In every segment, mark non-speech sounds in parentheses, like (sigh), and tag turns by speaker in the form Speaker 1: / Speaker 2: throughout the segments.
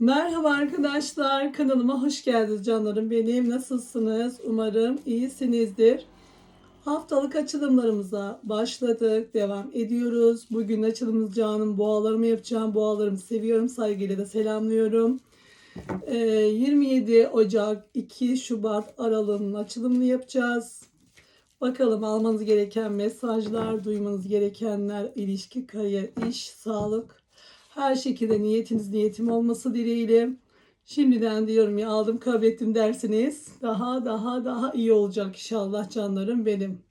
Speaker 1: Merhaba arkadaşlar, kanalıma hoş geldiniz canlarım benim. Nasılsınız? Umarım iyisinizdir. Haftalık açılımlarımıza başladık, devam ediyoruz. Bugün açılımımız canım boğalarımı yapacağım. Boğalarımı seviyorum, saygıyla da selamlıyorum. Ee, 27 Ocak 2 Şubat aralığının açılımını yapacağız. Bakalım almanız gereken mesajlar, duymanız gerekenler, ilişki, kariyer, iş, sağlık, her şekilde niyetiniz niyetim olması dileğiyle. Şimdiden diyorum ya aldım kabul ettim dersiniz. Daha daha daha iyi olacak inşallah canlarım benim.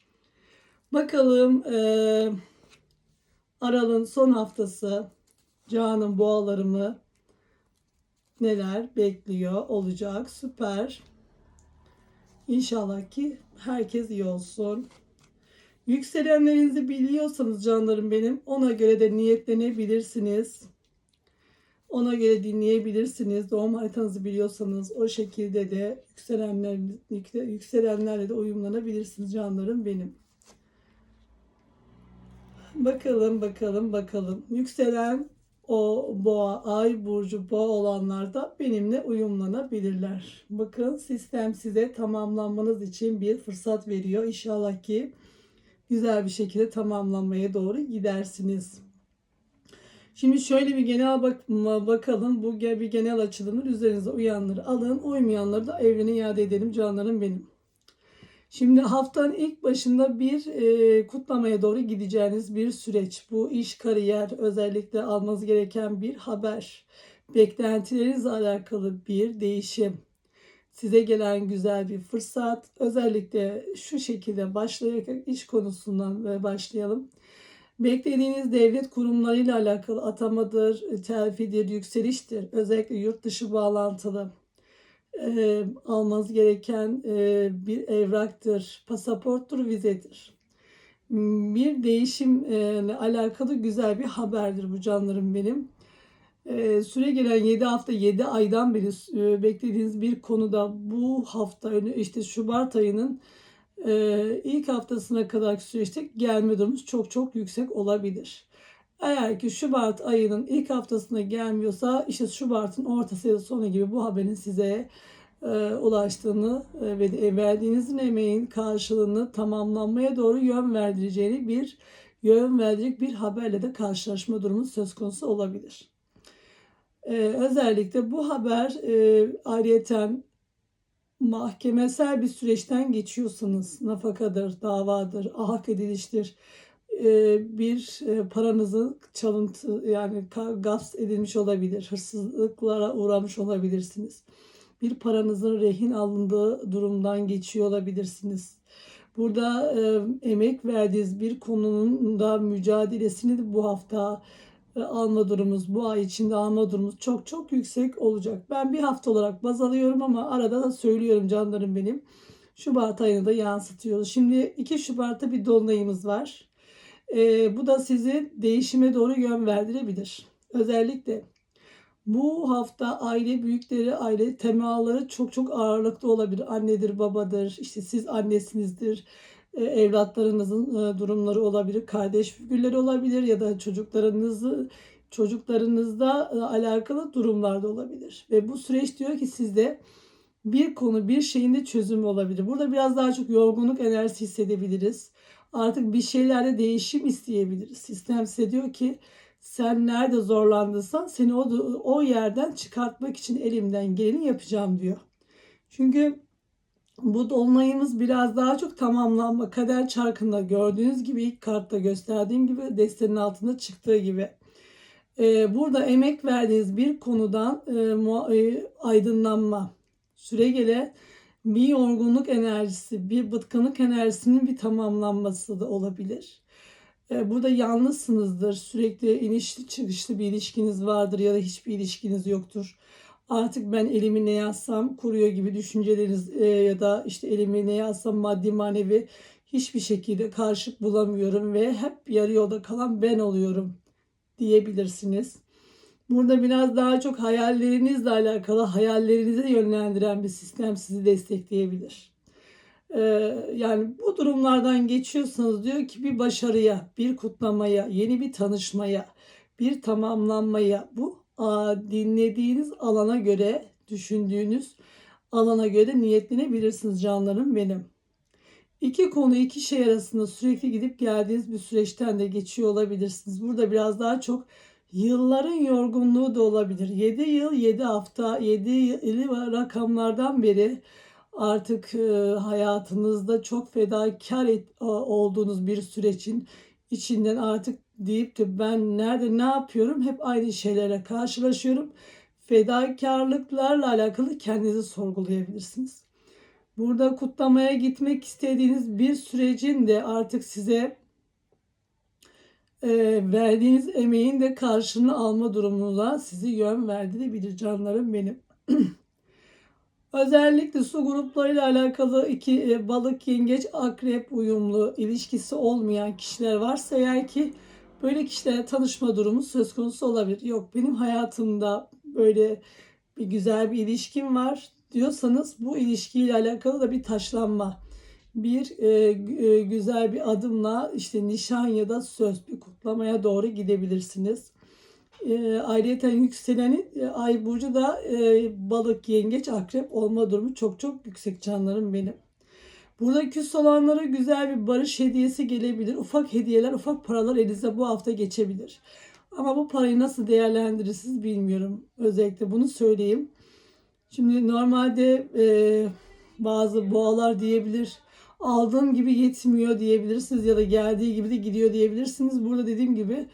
Speaker 1: Bakalım eee Aral'ın son haftası canım boğalarımı neler bekliyor olacak süper. İnşallah ki herkes iyi olsun. Yükselenlerinizi biliyorsanız canlarım benim ona göre de niyetlenebilirsiniz. Ona göre dinleyebilirsiniz. Doğum haritanızı biliyorsanız o şekilde de yükselenler, yükselenlerle de uyumlanabilirsiniz canlarım benim. Bakalım bakalım bakalım. Yükselen o boğa, ay burcu boğa olanlar da benimle uyumlanabilirler. Bakın sistem size tamamlanmanız için bir fırsat veriyor. İnşallah ki güzel bir şekilde tamamlanmaya doğru gidersiniz. Şimdi şöyle bir genel bak bakalım. Bu bir genel açılımın üzerinize uyanları alın. Uymayanları da evrene iade edelim canlarım benim. Şimdi haftanın ilk başında bir e, kutlamaya doğru gideceğiniz bir süreç. Bu iş, kariyer, özellikle almanız gereken bir haber. Beklentilerinizle alakalı bir değişim. Size gelen güzel bir fırsat. Özellikle şu şekilde başlayarak iş konusundan başlayalım. Beklediğiniz devlet kurumlarıyla alakalı atamadır, terfidir, yükseliştir. Özellikle yurt dışı bağlantılı e, almanız gereken e, bir evraktır, pasaporttur, vizedir. Bir değişimle alakalı güzel bir haberdir bu canlarım benim. E, süre gelen 7 hafta 7 aydan beri e, beklediğiniz bir konuda bu hafta işte Şubat ayının e, ilk haftasına kadar süreçte gelme durumunuz çok çok yüksek olabilir. Eğer ki Şubat ayının ilk haftasına gelmiyorsa işte Şubat'ın ortası ya da sonu gibi bu haberin size e, ulaştığını e, ve de verdiğiniz emeğin karşılığını tamamlanmaya doğru yön verdireceğini bir yön verecek bir haberle de karşılaşma durumu söz konusu olabilir. E, özellikle bu haber e, ayrıyeten mahkemesel bir süreçten geçiyorsanız nafakadır, davadır, hak ediliştir, e, bir e, paranızın çalıntı yani gasp edilmiş olabilir, hırsızlıklara uğramış olabilirsiniz. Bir paranızın rehin alındığı durumdan geçiyor olabilirsiniz. Burada e, emek verdiğiniz bir konunun da mücadelesini de bu hafta alma durumumuz bu ay içinde alma durumumuz çok çok yüksek olacak. Ben bir hafta olarak baz alıyorum ama arada da söylüyorum canlarım benim. Şubat ayını da yansıtıyoruz. Şimdi 2 Şubat'ta bir dolunayımız var. Ee, bu da sizi değişime doğru yön verdirebilir. Özellikle bu hafta aile büyükleri, aile temaları çok çok ağırlıklı olabilir. Annedir, babadır, işte siz annesinizdir e, evlatlarınızın e, durumları olabilir, kardeş figürleri olabilir ya da çocuklarınızı çocuklarınızda e, alakalı durumlar da olabilir. Ve bu süreç diyor ki sizde bir konu, bir şeyin de çözümü olabilir. Burada biraz daha çok yorgunluk enerjisi hissedebiliriz. Artık bir şeylerde değişim isteyebiliriz. Sistem size diyor ki sen nerede zorlandıysan seni o, o yerden çıkartmak için elimden geleni yapacağım diyor. Çünkü bu dolunayımız biraz daha çok tamamlanma. Kader çarkında gördüğünüz gibi ilk kartta gösterdiğim gibi destenin altında çıktığı gibi. Ee, burada emek verdiğiniz bir konudan e, e, aydınlanma, süre gele bir yorgunluk enerjisi, bir bıtkınlık enerjisinin bir tamamlanması da olabilir. Ee, burada yalnızsınızdır, sürekli inişli çıkışlı bir ilişkiniz vardır ya da hiçbir ilişkiniz yoktur artık ben elimi ne yazsam kuruyor gibi düşünceleriniz e, ya da işte elimi ne yazsam maddi manevi hiçbir şekilde karşılık bulamıyorum ve hep yarı yolda kalan ben oluyorum diyebilirsiniz. Burada biraz daha çok hayallerinizle alakalı hayallerinize yönlendiren bir sistem sizi destekleyebilir. Ee, yani bu durumlardan geçiyorsanız diyor ki bir başarıya, bir kutlamaya, yeni bir tanışmaya, bir tamamlanmaya bu dinlediğiniz alana göre, düşündüğünüz alana göre niyetlenebilirsiniz canlarım benim. İki konu iki şey arasında sürekli gidip geldiğiniz bir süreçten de geçiyor olabilirsiniz. Burada biraz daha çok yılların yorgunluğu da olabilir. 7 yıl, 7 hafta, 7 yıl rakamlardan beri artık e, hayatınızda çok fedakar et, olduğunuz bir sürecin içinden artık deyip de ben nerede ne yapıyorum hep aynı şeylerle karşılaşıyorum. Fedakarlıklarla alakalı kendinizi sorgulayabilirsiniz. Burada kutlamaya gitmek istediğiniz bir sürecin de artık size e, verdiğiniz emeğin de karşılığını alma durumuna sizi yön verdirebilir canlarım benim. (clears throat) Özellikle su gruplarıyla alakalı iki e, balık, yengeç, akrep uyumlu ilişkisi olmayan kişiler varsa eğer ki böyle kişilerle tanışma durumu söz konusu olabilir. Yok benim hayatımda böyle bir güzel bir ilişkim var diyorsanız bu ilişkiyle alakalı da bir taşlanma, bir e, e, güzel bir adımla işte nişan ya da söz bir kutlamaya doğru gidebilirsiniz. E, ayrıca yükselenin e, ay burcu da e, balık, yengeç, akrep olma durumu çok çok yüksek canlarım benim. Burada küs olanlara güzel bir barış hediyesi gelebilir. Ufak hediyeler, ufak paralar elinize bu hafta geçebilir. Ama bu parayı nasıl değerlendirirsiniz bilmiyorum. Özellikle bunu söyleyeyim. Şimdi normalde e, bazı boğalar diyebilir. Aldığım gibi yetmiyor diyebilirsiniz ya da geldiği gibi de gidiyor diyebilirsiniz. Burada dediğim gibi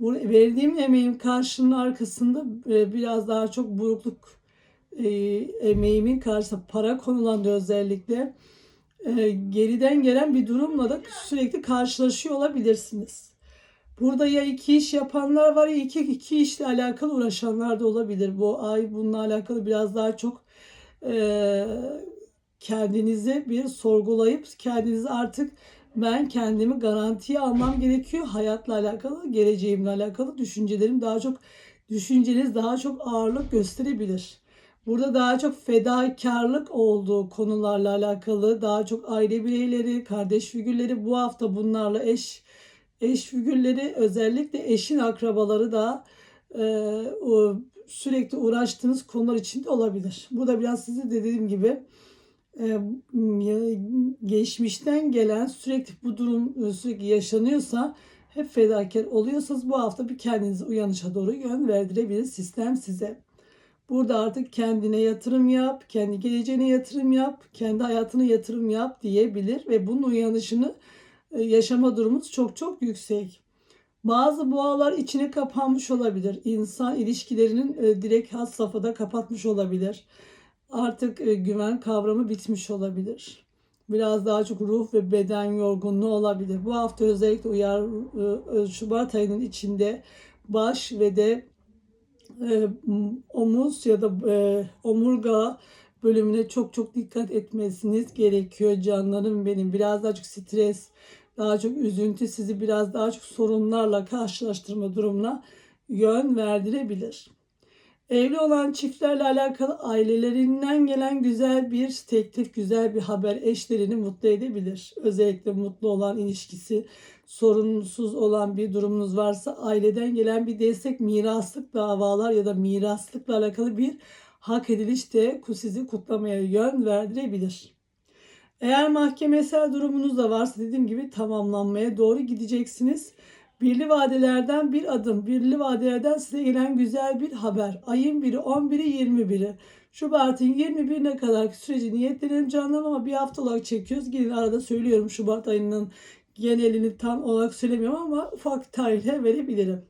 Speaker 1: verdiğim emeğin karşılığının arkasında e, biraz daha çok burukluk e, emeğimin karşısında para konulan da özellikle e, geriden gelen bir durumla da sürekli karşılaşıyor olabilirsiniz. Burada ya iki iş yapanlar var ya iki, iki işle alakalı uğraşanlar da olabilir. Bu ay bununla alakalı biraz daha çok e, kendinizi bir sorgulayıp kendinizi artık ben kendimi garantiye almam gerekiyor. Hayatla alakalı, geleceğimle alakalı düşüncelerim daha çok düşünceniz daha çok ağırlık gösterebilir. Burada daha çok fedakarlık olduğu konularla alakalı daha çok aile bireyleri, kardeş figürleri bu hafta bunlarla eş eş figürleri özellikle eşin akrabaları da e, o, sürekli uğraştığınız konular içinde olabilir. Burada biraz size dediğim gibi geçmişten gelen sürekli bu durum e, sürekli yaşanıyorsa hep fedakar oluyorsanız bu hafta bir kendinizi uyanışa doğru yön verdirebilir sistem size. Burada artık kendine yatırım yap, kendi geleceğine yatırım yap, kendi hayatına yatırım yap diyebilir ve bunun uyanışını e, yaşama durumumuz çok çok yüksek. Bazı boğalar içine kapanmış olabilir. İnsan ilişkilerinin e, direkt has safhada kapatmış olabilir. Artık e, güven kavramı bitmiş olabilir. Biraz daha çok ruh ve beden yorgunluğu olabilir. Bu hafta özellikle uyar Şubat ayının içinde baş ve de omuz ya da omurga bölümüne çok çok dikkat etmesiniz gerekiyor canlarım benim. Biraz daha çok stres, daha çok üzüntü sizi biraz daha çok sorunlarla karşılaştırma durumuna yön verdirebilir. Evli olan çiftlerle alakalı ailelerinden gelen güzel bir teklif, güzel bir haber eşlerini mutlu edebilir. Özellikle mutlu olan ilişkisi, sorunsuz olan bir durumunuz varsa aileden gelen bir destek, miraslık davalar ya da miraslıkla alakalı bir hak ediliş de sizi kutlamaya yön verdirebilir. Eğer mahkemesel durumunuz da varsa dediğim gibi tamamlanmaya doğru gideceksiniz. Birli vadelerden bir adım, birli vadelerden size gelen güzel bir haber. Ayın biri, 11'i, 21'i. Şubat'ın 21'ine kadar süreci niyetlenelim canlarım ama bir hafta olarak çekiyoruz. Gelin arada söylüyorum Şubat ayının genelini tam olarak söylemiyorum ama ufak tarihler verebilirim.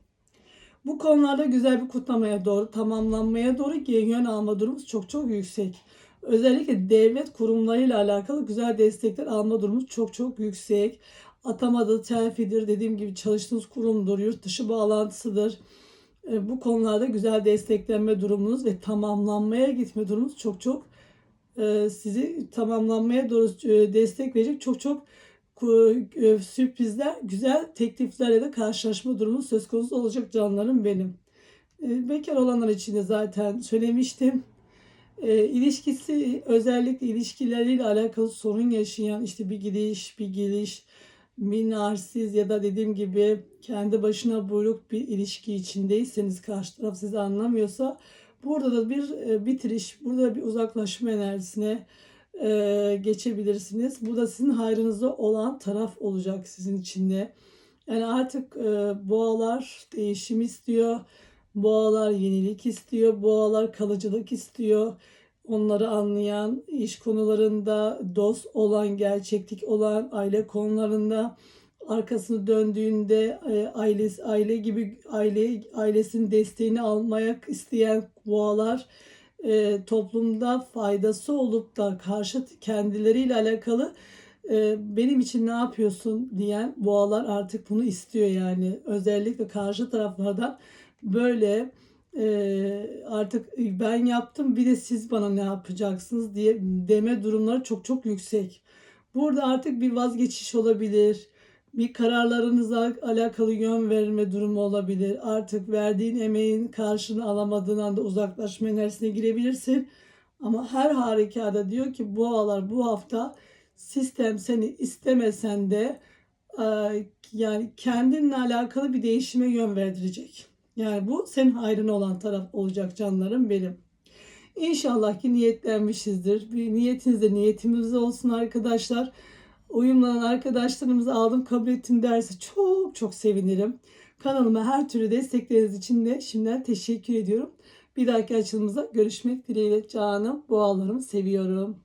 Speaker 1: Bu konularda güzel bir kutlamaya doğru, tamamlanmaya doğru yön alma durumumuz çok çok yüksek. Özellikle devlet kurumlarıyla alakalı güzel destekler alma durumumuz çok çok yüksek. Atamadı terfidir, dediğim gibi çalıştığınız kurumdur, yurt dışı bağlantısıdır. E, bu konularda güzel desteklenme durumunuz ve tamamlanmaya gitme durumunuz çok çok e, sizi tamamlanmaya doğru e, destek verecek çok çok sürprizler, güzel tekliflerle de karşılaşma durumu söz konusu olacak canlarım benim. Bekar olanlar için de zaten söylemiştim e, ilişkisi özellikle ilişkileriyle alakalı sorun yaşayan işte bir gidiş bir geliş bir narsiz ya da dediğim gibi kendi başına buyruk bir ilişki içindeyseniz karşı taraf sizi anlamıyorsa burada da bir e, bitiriş, burada da bir uzaklaşma enerjisine e, geçebilirsiniz. Bu da sizin hayrınızda olan taraf olacak sizin içinde. Yani artık e, boğalar değişim istiyor. Boğalar yenilik istiyor. Boğalar kalıcılık istiyor. Onları anlayan, iş konularında dost olan, gerçeklik olan, aile konularında arkasını döndüğünde e, ailesi aile gibi aile ailesinin desteğini almaya isteyen boğalar e, toplumda faydası olup da karşı kendileriyle alakalı e, benim için ne yapıyorsun? diyen boğalar artık bunu istiyor yani. Özellikle karşı taraflardan böyle artık ben yaptım bir de siz bana ne yapacaksınız diye deme durumları çok çok yüksek. Burada artık bir vazgeçiş olabilir. Bir kararlarınızla alakalı yön verme durumu olabilir. Artık verdiğin emeğin karşını alamadığın anda uzaklaşma enerjisine girebilirsin. Ama her harikada diyor ki boğalar bu hafta sistem seni istemesen de yani kendinle alakalı bir değişime yön verdirecek. Yani bu senin hayrına olan taraf olacak canlarım benim. İnşallah ki niyetlenmişizdir. Bir niyetiniz de niyetimiz olsun arkadaşlar. Uyumlanan arkadaşlarımızı aldım kabul ettim derse çok çok sevinirim. Kanalıma her türlü destekleriniz için de şimdiden teşekkür ediyorum. Bir dahaki açılımıza görüşmek dileğiyle canım. Boğalarımı seviyorum.